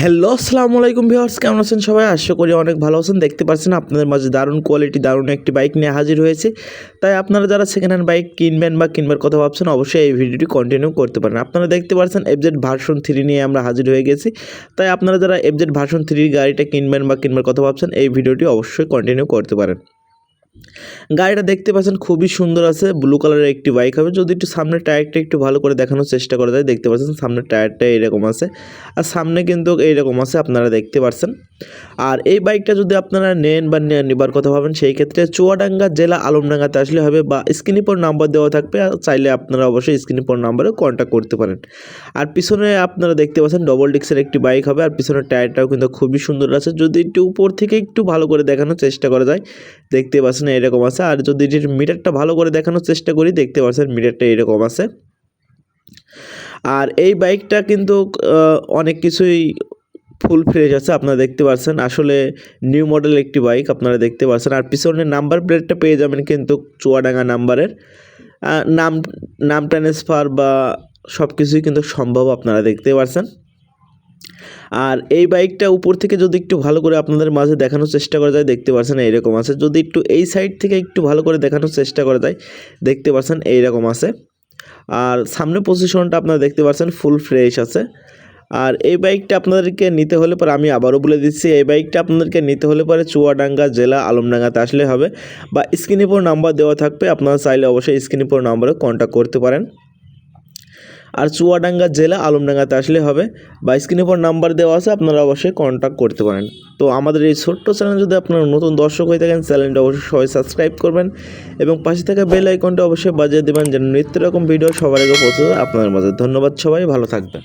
Hello আসসালামু আলাইকুম viewers কেমন আছেন সবাই? আশা করি অনেক ভালো আছেন। দেখতে পাচ্ছেন আপনাদের মাঝে দারুণ কোয়ালিটি দারুণ একটি বাইক নিয়ে হাজির হয়েছে। তাই আপনারা যারা সেকেন্ড হ্যান্ড বাইক কিনবেন বা কিনবার কথা ভাবছেন, অবশ্যই এই ভিডিওটি কন্টিনিউ করতে পারেন। আপনারা দেখতে পাচ্ছেন এফজেড ভার্সন থ্রি নিয়ে আমরা হাজির হয়ে গেছি। তাই আপনারা যারা এফজেড ভার্সন থ্রির গাড়িটা কিনবেন বা কিনবার কথা ভাবছেন, এই ভিডিওটি অবশ্যই কন্টিনিউ করতে পারেন। গাড়িটা দেখতে পাচ্ছেন খুবই সুন্দর আছে ব্লু কালারের একটি বাইক হবে। যদি একটু সামনে টায়ারটা একটু ভালো করে দেখানোর চেষ্টা করা যায়, দেখতে পাচ্ছেন সামনের টায়ারটা এরকম আছে। আর সামনে কিন্তু এইরকম আছে, আপনারা দেখতে পাচ্ছেন আর এই বাইকটা যদি আপনারা নেন বা নেবার কথা ভাবেন, সেই ক্ষেত্রে চুয়াডাঙ্গা জেলা আলমডাঙ্গাতে আসলে হবে বা স্ক্রিনে পর নাম্বার দেওয়া থাকবে চাইলে আপনারা অবশ্যই স্ক্রিনে পর নাম্বারে কন্ট্যাক্ট করতে পারেন। আর পিছনে আপনারা দেখতে পাচ্ছেন ডবল ডিক্সের একটি বাইক হবে, আর পিছনের টায়ারটাও কিন্তু খুবই সুন্দর আছে। যদি একটু উপর থেকে একটু ভালো করে দেখানোর চেষ্টা করা যায়, দেখতে পাচ্ছেন এরকম আছে। আর যদি এটির মিটারটা ভালো করে দেখানোর চেষ্টা করি, দেখতে পাচ্ছেন মিটারটা এরকম আছে। আর এই বাইকটা কিন্তু অনেক কিছুই ফুল ফ্রেশ আছে, আপনারা দেখতে পাচ্ছেন আসলে নিউ মডেল একটি বাইক আপনারা দেখতে পাচ্ছেন আর পিছনে নাম্বার প্লেটটা পেয়ে যাবেন কিন্তু চুয়াডাঙ্গা নাম্বারের নাম নাম ট্রান্সফার বা সব কিছুই কিন্তু সম্ভব আপনারা দেখতে পাচ্ছেন আর এই বাইকটা উপর থেকে যদি একটু ভালো করে আপনাদের মাঝে দেখানোর চেষ্টা করা যায়, দেখতে পাচ্ছেন এইরকম আছে। যদি একটু এই সাইড থেকে একটু ভালো করে দেখানোর চেষ্টা করা যায়, দেখতে পাচ্ছেন এইরকম আছে। আর সামনে পজিশনটা আপনারা দেখতে পাচ্ছেন ফুল ফ্রেশ আছে। আর এই বাইকটা আপনাদেরকে নিতে হলে পরে আমি আবারও বলে দিচ্ছি, এই বাইকটা আপনাদেরকে নিতে হলে পরে চুয়াডাঙ্গা জেলা আলমডাঙ্গাতে আসলে হবে বা স্ক্রিনে পর নাম্বার দেওয়া থাকবে, আপনারা চাইলে অবশ্যই স্ক্রিনে পর নাম্বারে কন্ট্যাক্ট করতে পারেন। আর চুয়াডাঙ্গা জেলা আলমডাঙ্গাতে আসলে হবে বা স্ক্রিনে পর নাম্বার দেওয়া আছে, আপনারা অবশ্যই কন্ট্যাক্ট করতে পারেন। তো আমাদের এই ছোট্ট চ্যানেল যদি আপনারা নতুন দর্শক হয়ে থাকেন চ্যানেলটা অবশ্যই সবাই সাবস্ক্রাইব করবেন এবং পাশে থাকা বেল আইকনটা অবশ্যই বাজিয়ে দেবেন, যেন নিত্য রকম ভিডিও সবার আগে পৌঁছে যায়। আপনাদের মাঝে ধন্যবাদ সবাই, ভালো থাকবেন।